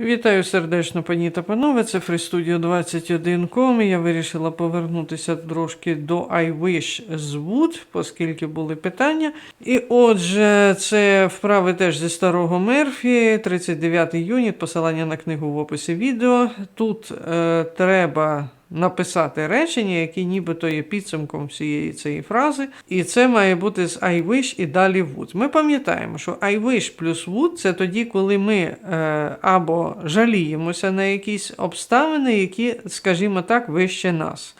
Вітаю сердечно, пані та панове. Це FreeStudio 21.com. Я вирішила повернутися трошки до I Wish з Wood, оскільки були питання. І отже, це вправи теж зі старого Мерфі, 39 юніт, посилання на книгу в описі відео. Тут е, треба написати речення, які нібито є підсумком всієї цієї фрази. І це має бути з I wish і далі would. Ми пам'ятаємо, що I wish плюс would це тоді, коли ми е, або жаліємося на якісь обставини, які, скажімо так, вище нас.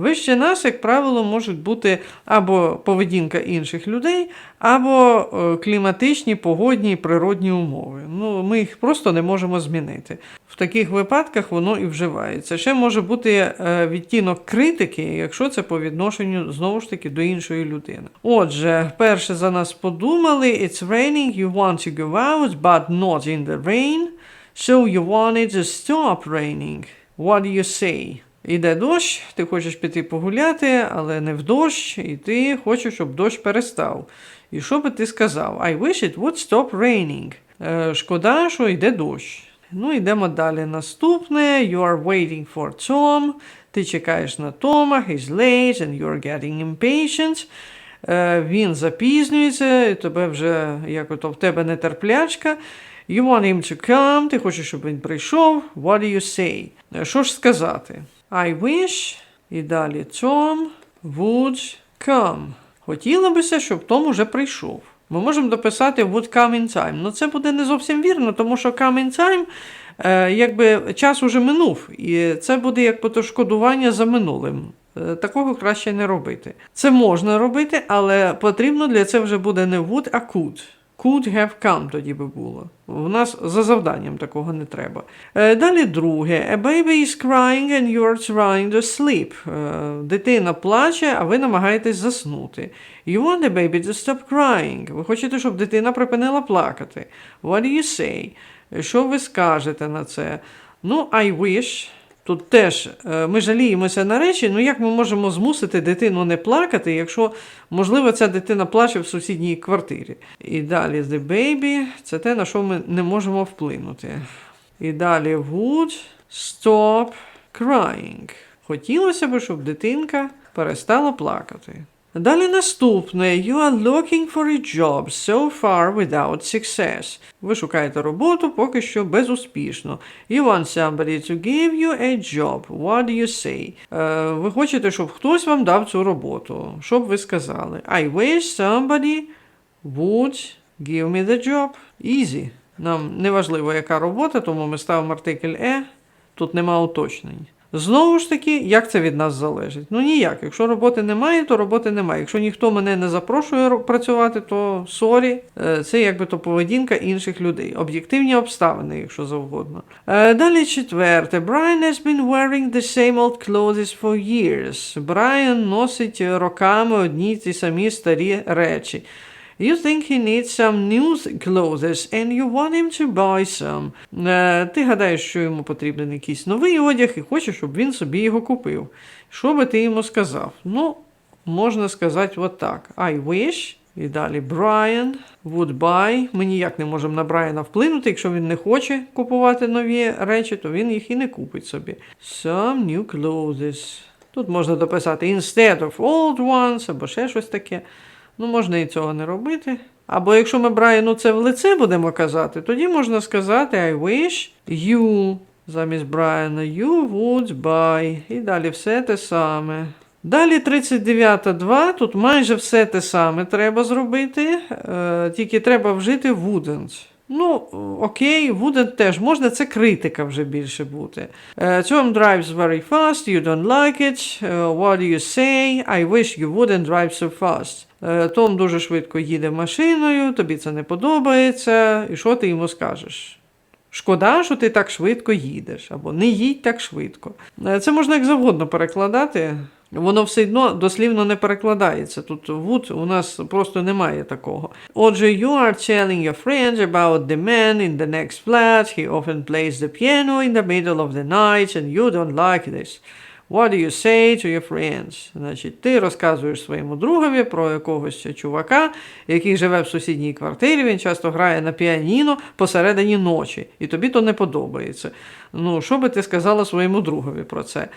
Вище нас, як правило, можуть бути або поведінка інших людей, або е, кліматичні, погодні, природні умови. Ну, ми їх просто не можемо змінити. В таких випадках воно і вживається. Ще може бути е, відтінок критики, якщо це по відношенню знову ж таки до іншої людини. Отже, перше за нас подумали: It's raining, you want to go out, but not in the rain. So you want it to stop raining. What do you say? Іде дощ, ти хочеш піти погуляти, але не в дощ, і ти хочеш, щоб дощ перестав. І що би ти сказав? I wish it would stop raining. Е, шкода, що йде дощ. Ну, йдемо далі. Наступне. You are waiting for Tom. Ти чекаєш на Тома, he's late and you're getting impatient. Е, він запізнюється, і тебе вже як ото в тебе нетерплячка. You want him to come, ти хочеш, щоб він прийшов. What do you say? Е, Що ж сказати? I wish і далі Tom would come. Хотілося б, щоб Том уже прийшов. Ми можемо дописати would come in time. Ну це буде не зовсім вірно, тому що come in time, е, якби час уже минув, і це буде як потошкодування за минулим. Е, Такого краще не робити. Це можна робити, але потрібно для це вже буде не would, а could. Could have come тоді би було. У нас за завданням такого не треба. Е, Далі друге. A baby is crying and you are trying to sleep. Е, Дитина плаче, а ви намагаєтесь заснути. You want the baby to stop crying. Ви хочете, щоб дитина припинила плакати. What do you say? Що ви скажете на це? Ну, I wish. Тут теж е, ми жаліємося на речі, ну як ми можемо змусити дитину не плакати, якщо, можливо, ця дитина плаче в сусідній квартирі. І далі the baby це те, на що ми не можемо вплинути. І далі would stop crying. Хотілося б, щоб дитинка перестала плакати. Далі наступне. You are looking for a job so far without success. Ви шукаєте роботу поки що безуспішно. You want somebody to give you a job. What do you say? Е, ви хочете, щоб хтось вам дав цю роботу. Що б ви сказали? I wish somebody would give me the job. Easy. Нам не важливо, яка робота, тому ми ставимо артикль E. Тут нема уточнень. Знову ж таки, як це від нас залежить? Ну ніяк. Якщо роботи немає, то роботи немає. Якщо ніхто мене не запрошує працювати, то сорі, Е, це якби то поведінка інших людей. Об'єктивні обставини, якщо завгодно. Е, Далі четверте. Brian has been wearing the same old clothes for years. Брайан носить роками одні ті самі старі речі. You think he needs some new clothes and you want him to buy some. Е, ти гадаєш, що йому потрібен якийсь новий одяг і хочеш, щоб він собі його купив. Що би ти йому сказав? Ну, можна сказати отак. I wish. І далі Brian would buy. Ми ніяк не можемо на Брайана вплинути. Якщо він не хоче купувати нові речі, то він їх і не купить собі. Some new clothes. Тут можна дописати instead of old ones або ще щось таке. Ну, можна і цього не робити. Або якщо ми Брайану це в лице будемо казати, тоді можна сказати I wish you замість Брайана you would buy. І далі все те саме. Далі 39.2, тут майже все те саме треба зробити, е, тільки треба вжити wouldn't. Ну, окей, wouldn't теж можна, це критика вже більше бути. Е, Tom drives very fast, you don't like it. Е, What do you say? I wish you wouldn't drive so fast. Е, Том дуже швидко їде машиною, тобі це не подобається. І що ти йому скажеш? Шкода, що ти так швидко їдеш, або не їдь так швидко. Е, Це можна як завгодно перекладати. Воно все одно дослівно не перекладається. Тут would у нас просто немає такого. Отже, you are telling your friends about the man in the next flat. He often plays the piano in the middle of the night and you don't like this. What do you say to your friends? Значить, ти розказуєш своєму другові про якогось чувака, який живе в сусідній квартирі. Він часто грає на піаніно посередині ночі, і тобі то не подобається. Ну, що би ти сказала своєму другові про це?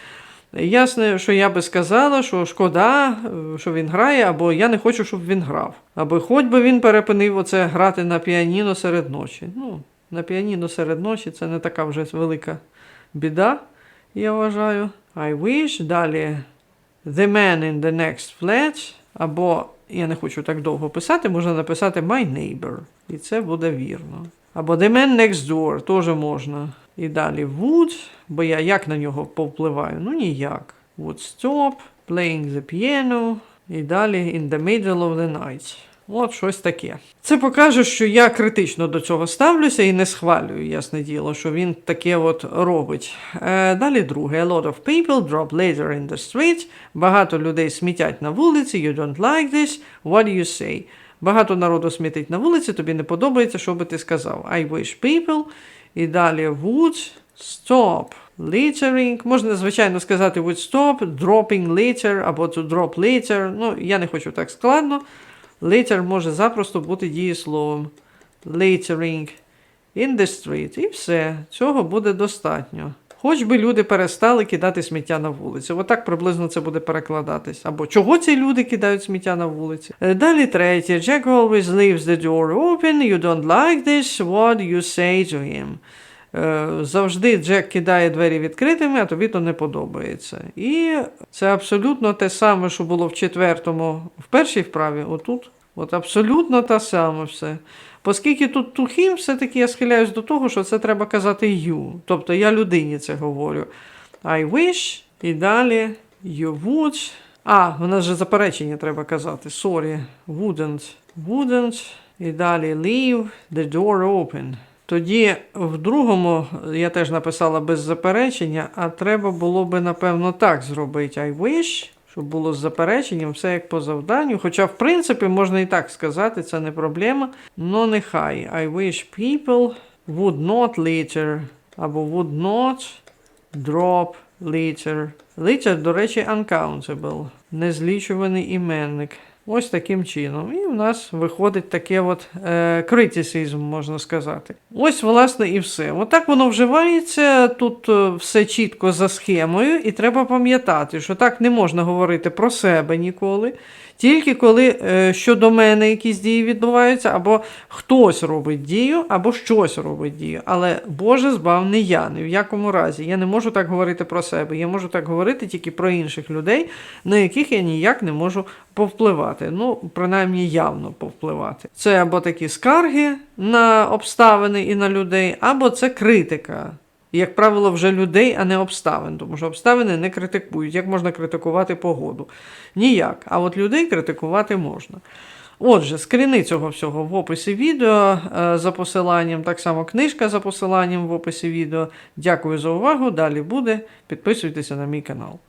Ясно, що я би сказала, що шкода, що він грає, або я не хочу, щоб він грав. Або хоч би він перепинив оце грати на піаніно серед ночі. Ну, на піаніно серед ночі це не така вже велика біда, я вважаю. I wish. Далі The man in the next flat. Або я не хочу так довго писати, можна написати My neighbor. І це буде вірно. Або The man next door теж можна. І далі would, бо я як на нього повпливаю? Ну ніяк. Would stop, playing the piano. І далі in the middle of the night. От щось таке. Це покаже, що я критично до цього ставлюся і не схвалюю, ясне діло, що він таке от робить. Е, далі друге. A lot of people drop later in the street. Багато людей смітять на вулиці. You don't like this. What do you say? Багато народу смітить на вулиці, тобі не подобається, що би ти сказав. I wish people. І далі would stop littering. Можна, звичайно, сказати would stop, dropping litter або to drop litter. Ну, я не хочу так складно. Litter може запросто бути дієсловом. Littering in the street. І все. Цього буде достатньо. Хоч би люди перестали кидати сміття на вулиці. Отак приблизно це буде перекладатись. Або чого ці люди кидають сміття на вулиці? Е, Далі третє. Jack always leaves the door open. You don't like this. What you say to him? Е, Завжди Джек кидає двері відкритими, а тобі то не подобається. І це абсолютно те саме, що було в четвертому, в першій вправі, отут. От абсолютно те саме все. Оскільки тут him, все-таки я схиляюсь до того, що це треба казати you. Тобто я людині це говорю. I wish, і далі you would. А, в нас же заперечення треба казати. Sorry, wouldn't, wouldn't. І далі leave the door open. Тоді в другому я теж написала без заперечення, а треба було би, напевно, так зробити. I wish, щоб було з запереченням, все як по завданню. Хоча, в принципі, можна і так сказати, це не проблема. Но нехай. I wish people would not litter або would not drop litter. Litter, до речі, uncountable. Незлічуваний іменник. Ось таким чином. І в нас виходить таке от е, критицизм, можна сказати. Ось, власне, і все. Отак воно вживається. Тут е, все чітко за схемою, і треба пам'ятати, що так не можна говорити про себе ніколи. Тільки коли е, щодо мене якісь дії відбуваються, або хтось робить дію, або щось робить дію. Але Боже збав не я, ні в якому разі. Я не можу так говорити про себе. Я можу так говорити тільки про інших людей, на яких я ніяк не можу повпливати. Ну, принаймні явно повпливати. Це або такі скарги на обставини і на людей, або це критика. Як правило, вже людей, а не обставин, тому що обставини не критикують. Як можна критикувати погоду? Ніяк. А от людей критикувати можна. Отже, скріни цього всього в описі відео е, за посиланням, так само книжка за посиланням в описі відео. Дякую за увагу. Далі буде. Підписуйтеся на мій канал.